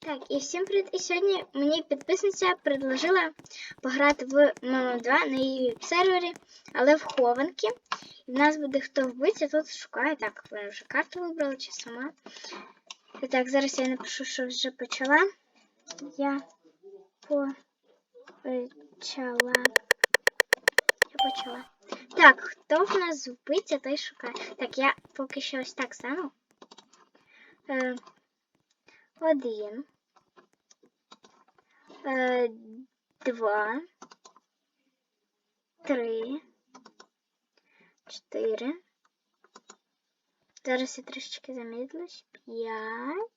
Так, і всім привіт. І сьогодні мені підписниця предложила пограти в Мама 2 на її сервері, але в хованки. І в нас буде хто вбиться, тут шукає. Так, ви вже карту вибрала чи сама. І так, зараз я напишу, що вже почала. Я почала. Я почала. Так, хто в нас вбиться, той шукає. Так, я поки що ось так стану. Е, один. Е, два. Три. Чотири. Зараз я трішечки замедлюсь. П'ять.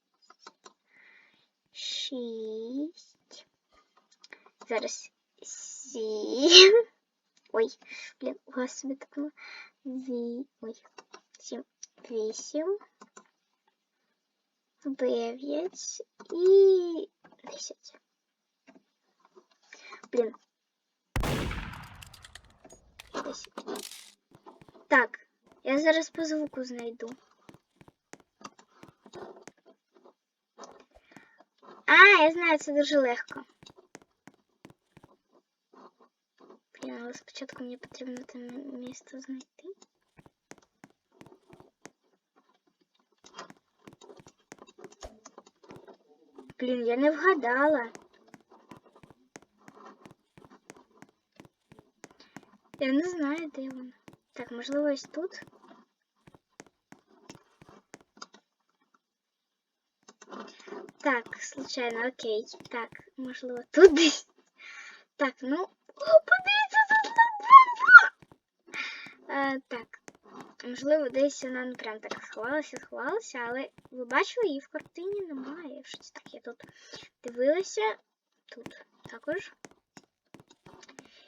Шість. Зараз сім. Ой, блін, у вас собі так мало. Ві... Ой, сім. Вісім. Дев'ять і десять. Блін. Десять. Так, я зараз по звуку знайду. А, я знаю, це дуже легко. Блін, але спочатку мені потрібно те м- місто знайти. Блін, я не вгадала. Я не знаю, де вона. Так, можливо, ось тут. Так, случайно, окей. Так, можливо, тут десь. Так, ну. О, подивіться, тут! Е, так. Можливо, десь вона не прям так сховалася, сховалася, але ви бачили, її в картині немає. Що це таке? Тут дивилася. Тут також.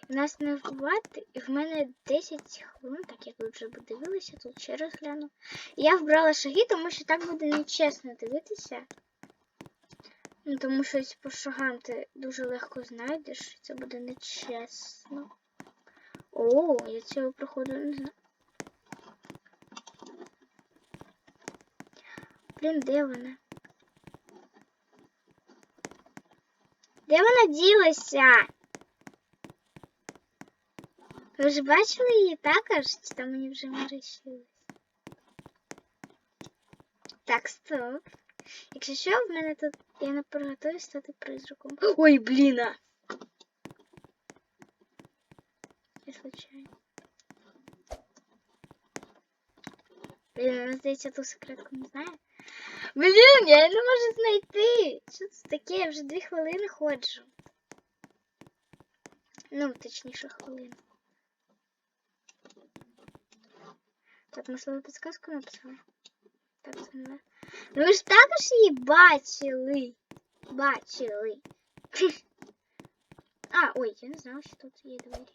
У нас не вбивати, і в мене 10 хвилин, так як ви вже подивилися, тут ще раз гляну. Я вбрала шаги, тому що так буде нечесно дивитися. Ну, тому що по шагам ти дуже легко знайдеш, і це буде нечесно. О, я цього проходу не знаю. Блін, де вона? Де вона ділася? Ви ж бачили її також? Чи там мені вже мерещилось? Так, стоп. Якщо що, в мене тут я не приготую стати призраком. Ой, бліна! Я случайно. Блін, мені здається, ту секретку не знаю. Блін, я не можу знайти. Що це таке? Я вже дві хвилини ходжу. Ну, точніше, хвилину. Так, можливо, підсказку написала. Так, не. Ну ви ж також її бачили. Бачили. А, ой, я не знала, що тут є двері.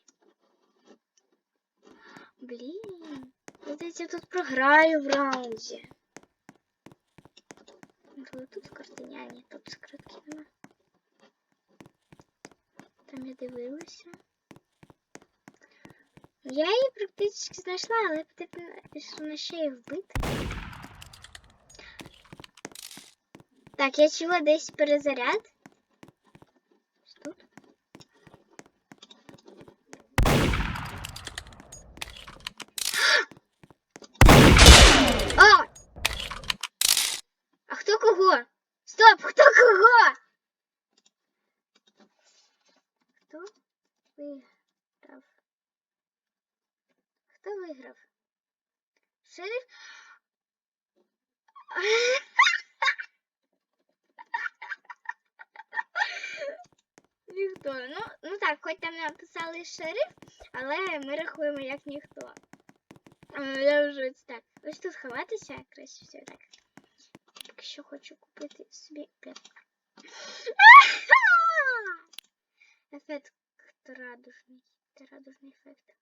Блін. Я здається, я тут програю в раунді. Можливо, тут в картині, а ні, тут скритки нема. Там я дивилася. Я її практично знайшла, але потрібно ще її вбити. Так, я чула десь перезаряд. Ось Тут. А! А хто кого? Стоп, хто кого? Хто виграв? Хто виграв? Шериф? Ніхто. Ну, ну так, хоч там написали шериф, але ми рахуємо як ніхто. Я вже так. Ось тут ховатися, краще все так. Якщо хочу купити собі. Ефект радужний. Це радужний ефект.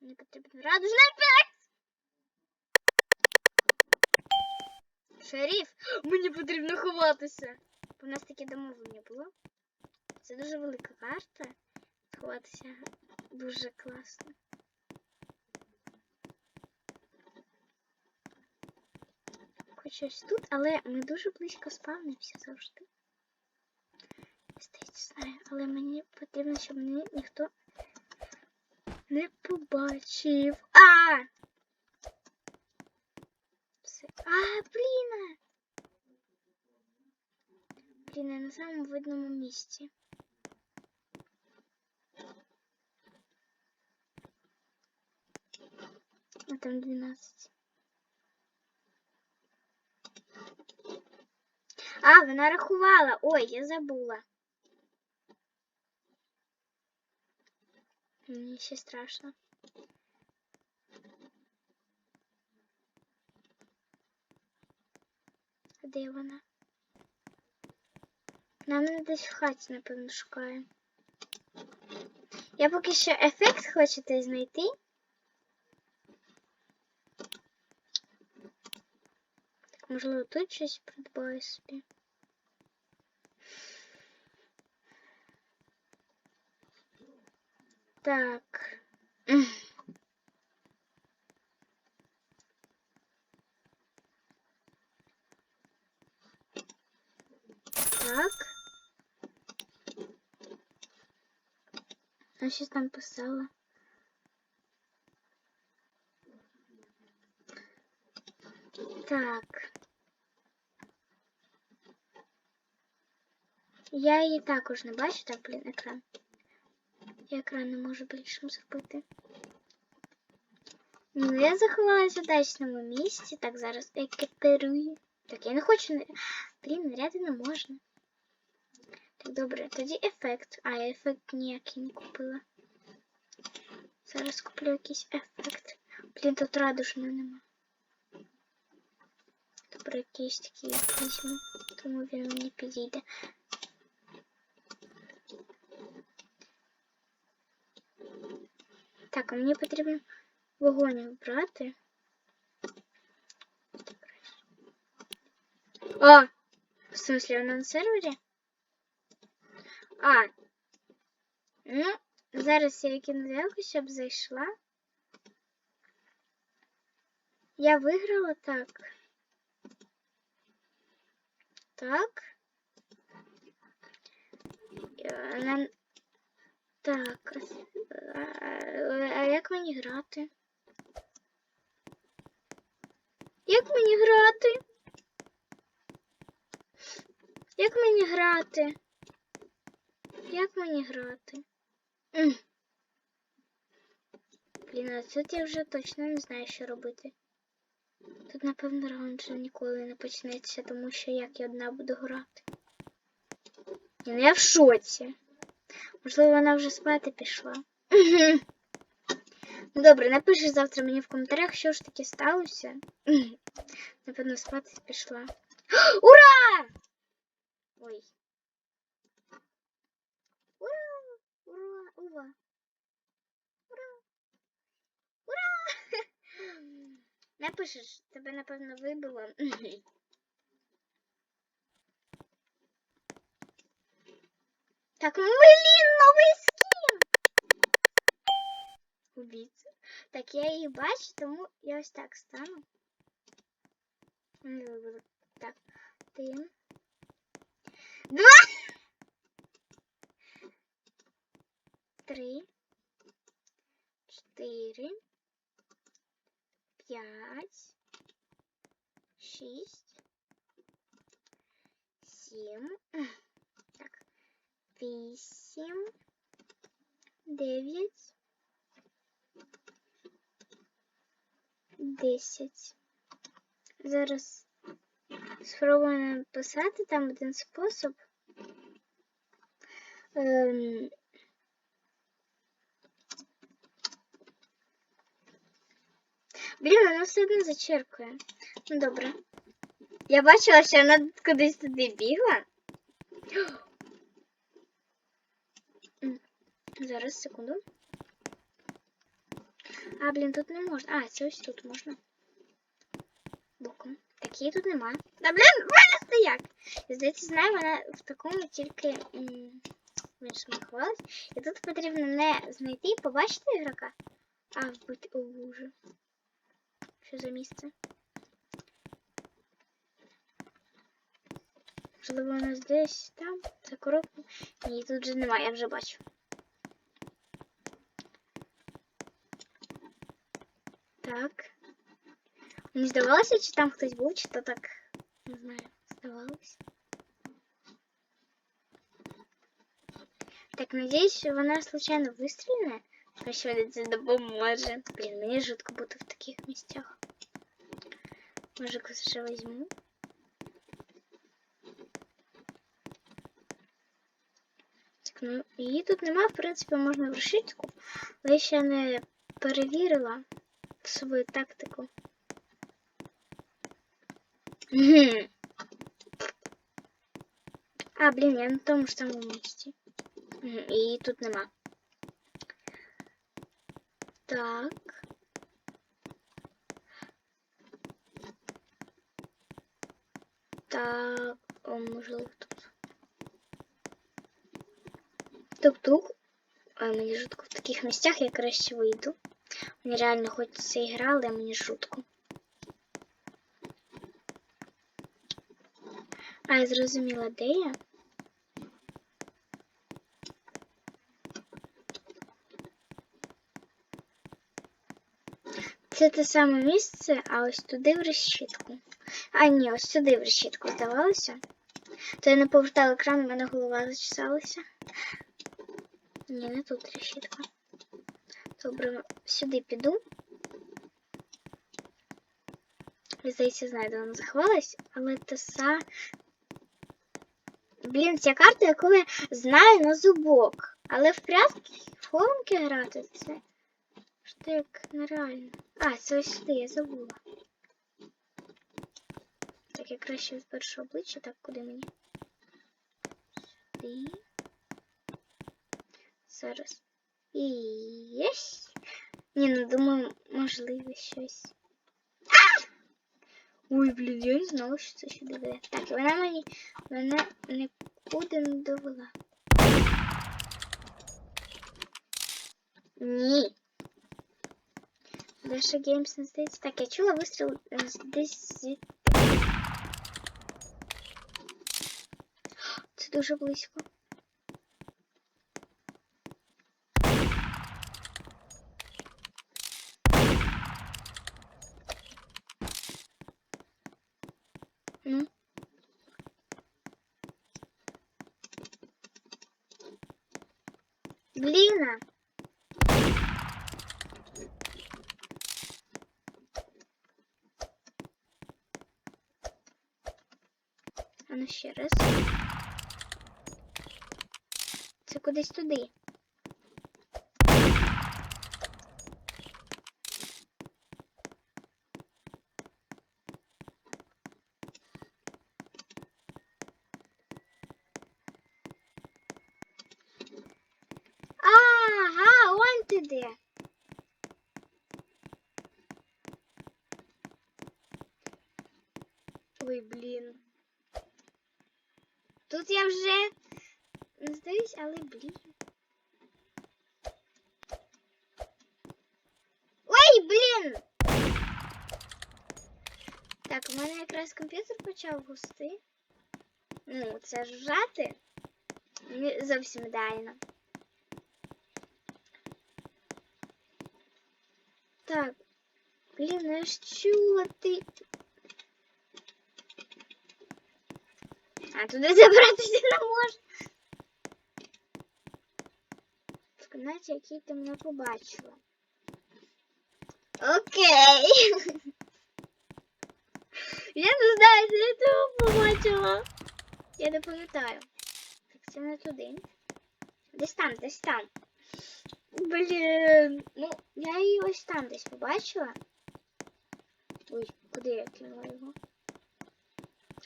Мені потрібен радужний ефект! Шериф! Мені потрібно ховатися. У нас таке домовлення було. Це дуже велика карта. Сховатися дуже класно. хоч ось тут, але ми дуже близько спавнимося завжди. Здається, знаю, але мені потрібно, щоб мені ніхто не побачив. А! Все. А, блін! Блін, я на самому видному місці. А там 12. А, вона рахувала. Ой, я забула. Мені ще страшно. А де вона? Нам десь в хаті, напевно, шукає. Я поки що ефект хочете знайти. Так, можливо, тут щось придбаю собі. Так. М. Так. Я щось там писала. Так. Я її також не бачу, так, блін, екран. Я екран не можу більшим зробити. Ну, я заховалася в удачному місці. Так, зараз екіпірую. Так, я не хочу. на- Блін, наряди не можна. Так, добре, тоді ефект. А, я ефект ніякий не купила. Зараз куплю якийсь ефект. Блін, тут радужного нема. Добре, якийсь такий візьму, тому він мені підійде. Так, а мені потрібно вогонь вбрати. О! В смысле, вона на сервері? А. Ну, зараз я викину заявку, щоб зайшла. Я виграла так. Так. Е, на- Так. Як мені грати? Як мені грати? Як мені грати? Як мені грати? Блін, а тут я вже точно не знаю, що робити. Тут, напевно, раунд вже ніколи не почнеться, тому що як я одна буду грати. Ні, я в шоці. Можливо, вона вже спати пішла. Добре, напиши завтра мені в коментарях, що ж таке сталося. Напевно, спати пішла. Ура! Ой. Ура! Ура! Ура! Ура! Ура! Напишеш, тебе, напевно, вибило. Так, блін, новий скін! Убійця. Так, я її бачу, тому я ось так стану. Не буду. Так, один. Два! Три. Чотири. П'ять. Шість. Сім. Так. Вісім. Дев'ять. Десять. Зараз спробуємо написати там один спосіб. Ем... Блін, вона все одно зачеркує. Ну добре. Я бачила, що вона кудись туди бігла. Зараз, секунду. А, блін, тут не можна. А, це ось тут можна. Боком. Так, її тут нема. Да, блін, вилізти як? Я, здається, знаю, вона в такому тільки м, в іншому ховалась. І тут потрібно не знайти і побачити ігрока, а вбити. О, боже. Що за місце? Можливо, у нас десь там, за коробку. Ні, тут вже немає, я вже бачу. Так. Мені здавалося, чи там хтось був, чи то так. Не знаю, здавалося. Так, надіюсь, що вона случайно вистрільне. А що це допоможе. Блін, мені жутко бути в таких місцях. Може, когось ще візьму. Так, ну, її тут нема, в принципі, можна в решітку, але я ще не перевірила свою тактику. Мгм. А, блін, я на тому ж самому місці. Мгм, і Її тут нема. Так. Так, о, можливо, тут. Тук-тук. Ой, мені жутко в таких місцях я краще вийду. Мені реально хочеться ігра, але мені жутко. А, я зрозуміла, де я? Це те саме місце, а ось туди в решітку. А, ні, ось сюди в решітку здавалося. То я не повертала екран, у мене голова зачесалася. Ні, не тут решітка. Добре, сюди піду. Я, Здається, знаю, де вона заховалась, але те са. Блін, ця карта, яку я знаю на зубок. Але в прятки, в хованки грати це. Як нереально. А, це ось сюди, я забула. Так, я краще з першого обличчя, так куди мені? Сюди. Зараз. І єсть. Ні, ну думаю, можливо щось. А! Ой, блін, я не знала, що це сюди веде. Так, і вона мені мене нікуди не довела. Ні. Даша Геймс не здається. Так, я чула вистріл е, десь звідти. Це дуже близько. Ще раз. Це кудись туди. Ага, он ти де. Тут я вже не здаюсь, але блін. Ой, блін! Так, у мене якраз комп'ютер почав густи. Ну, це ж вжати. Не зовсім ідеально. Так. Блін, ну я ж чула ти. А туди забратися не можна. Кімнаті, якій ти мене побачила. Окей. Я не знаю, де я тебе побачила. Я не пам'ятаю. Так, це не туди. Десь там, десь там. Блін. Ну, я її ось там десь побачила. Ой, куди я кинула його?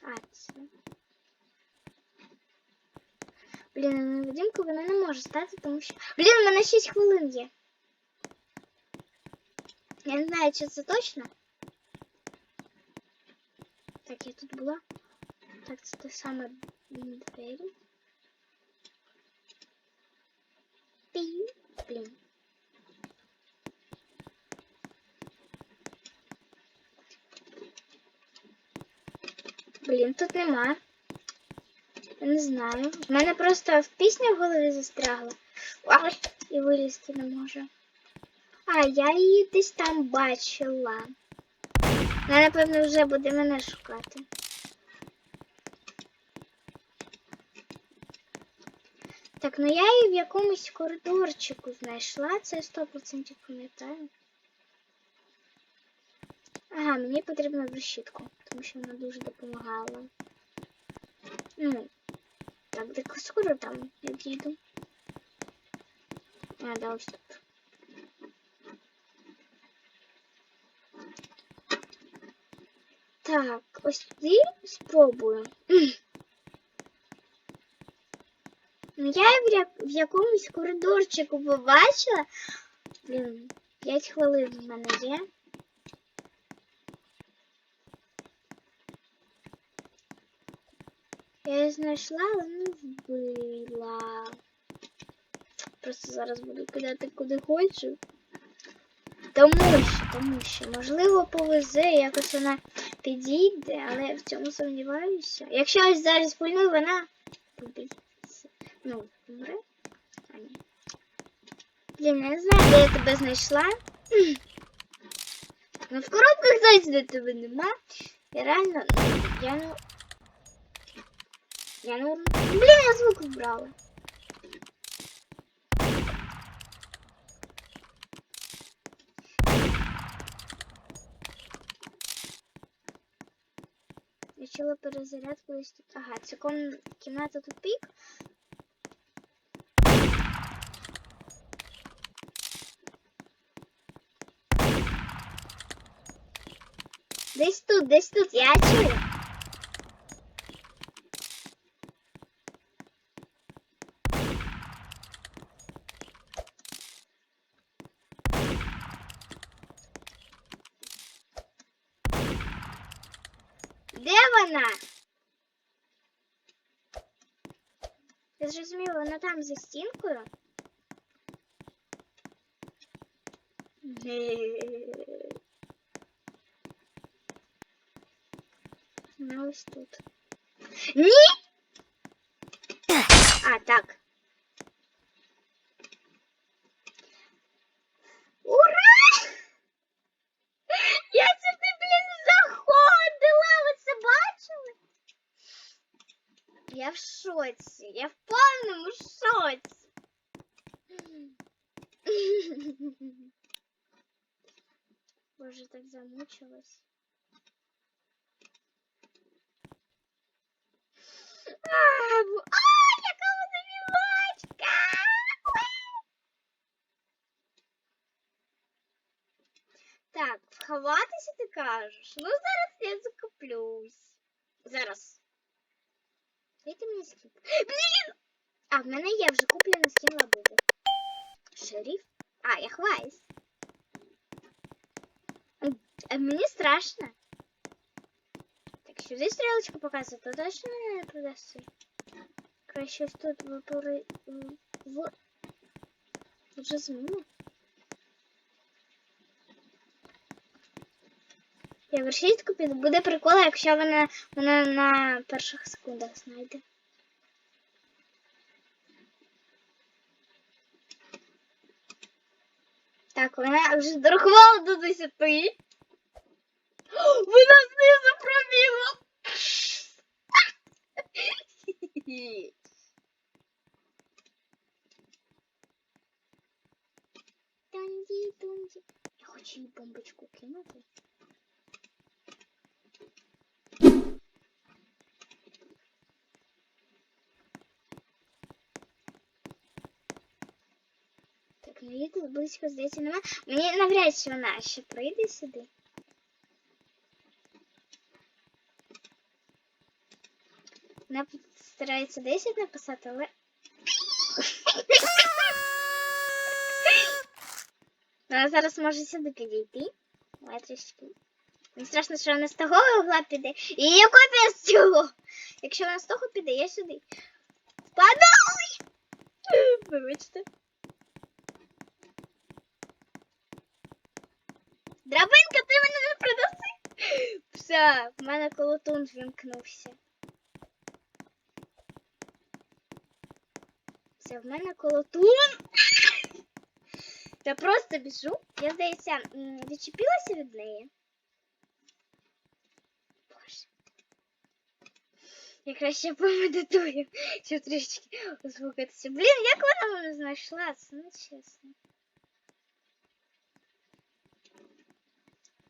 А, це. Блін, на невидимку вона не може стати, тому що. Блін, у мене 6 хвилин є. Я не знаю, чи це точно. Так, я тут була. Так, це те саме двері. Пі. Блін. Блін, тут нема. Не знаю. В мене просто в пісня в голові застрягла. Ай, і вилізти не можу. А, я її десь там бачила. Вона, напевно, вже буде мене шукати. Так, ну я її в якомусь коридорчику знайшла, це я 100% пам'ятаю. Ага, мені потрібна решітку, тому що вона дуже допомагала. Ну, так, де скоро там відійду. А, да, ось тут. Так, ось туди спробую. Ну, я в, якомусь коридорчику побачила. Блін, 5 хвилин в мене є. Я її знайшла, але не вбила. Просто зараз буду кидати куди хочу. Тому що, тому що, можливо, повезе, якось вона підійде, але я в цьому сумніваюся. Якщо ось зараз пульну, вона побіється. Ну, помре. А ні. Я не знаю, де я тебе знайшла. Ну, в коробках здається, тебе нема. Я реально, ну, я не... Я не... Блін, я звук вбрала. Я чула перезарядку десь тут. Ага, це ком... кімната тупік. Десь тут, десь тут, я чую. Я зрозуміла, вона там за стінкою. Вона ось тут. Ні! А, так. Ура! Я сюди, блін, заходила! Ви це бачили? Я в шоці. Я в А, яка вона мілачка! Так, вховатися ти кажеш? Ну зараз я закуплюсь. Зараз. Дайте мені скін. Блін! А, в мене є вже куплений скін лабуби. Шериф? А, я хваюсь. М, е, Мені страшно. Так, сюди стрілочку показує, то точно не продасться. Краще ось тут випори... в... Вже зміну. Я вершітку піду. Буде прикол, якщо вона, вона на перших секундах знайде. Так, вона вже дорахувала до 10. Вона знизу пробігла. Танді, тунді. Я хочу їй бомбочку кинути. Так, ну її тут близько здається нема. Мені навряд чи вона ще прийде сюди. Вона старається 10 написати, але. Вона зараз може сюди підійти. Трішки. Не страшно, що вона з того угла піде. І її копія з цього. Якщо вона з того піде, я сюди. Впадай! Вибачте. Драбинка, ти мене не придаси. Все, в мене колотун вімкнувся. Дивіться, в мене колотун. Я просто біжу. Я, здається, відчепилася від неї. Боже. Я краще помедитую, щоб трішки успокоїтися. Блін, як вона мене знайшла? Це не чесно.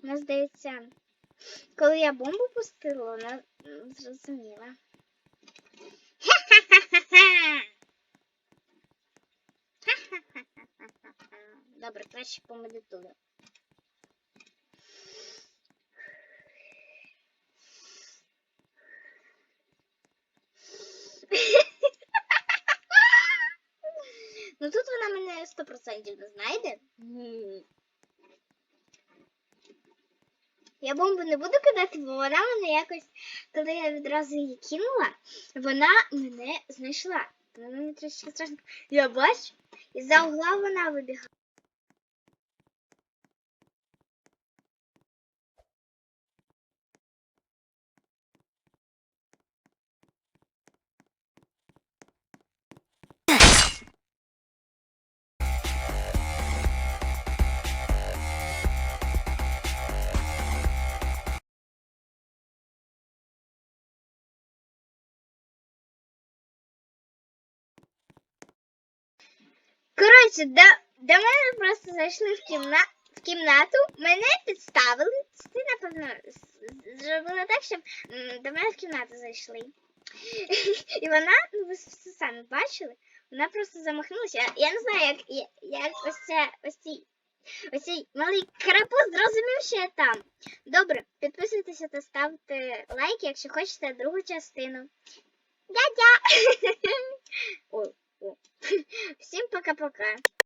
Вона, здається, коли я бомбу пустила, вона зрозуміла. Ха-ха-ха-ха-ха! Добре, краще помедитую. Ну тут вона мене 100% не знайде. Я бомбу не буду кидати, бо вона мене якось, коли я відразу її кинула, вона мене знайшла. Вона мені трішки страшно. Я бачу, і за угла вона вибігала. Коротше, до, до мене просто зайшли в, кімна... в кімнату, мене підставили. Ти, напевно, зробила так, щоб до мене в кімнату зайшли. І вона, ну ви все самі бачили, вона просто замахнулася. Я, не знаю, як, як ось це ось цей, ось цей малий карапуз зрозумів, що я там. Добре, підписуйтеся та ставте лайк, якщо хочете другу частину. Дядя! Всім пока-пока.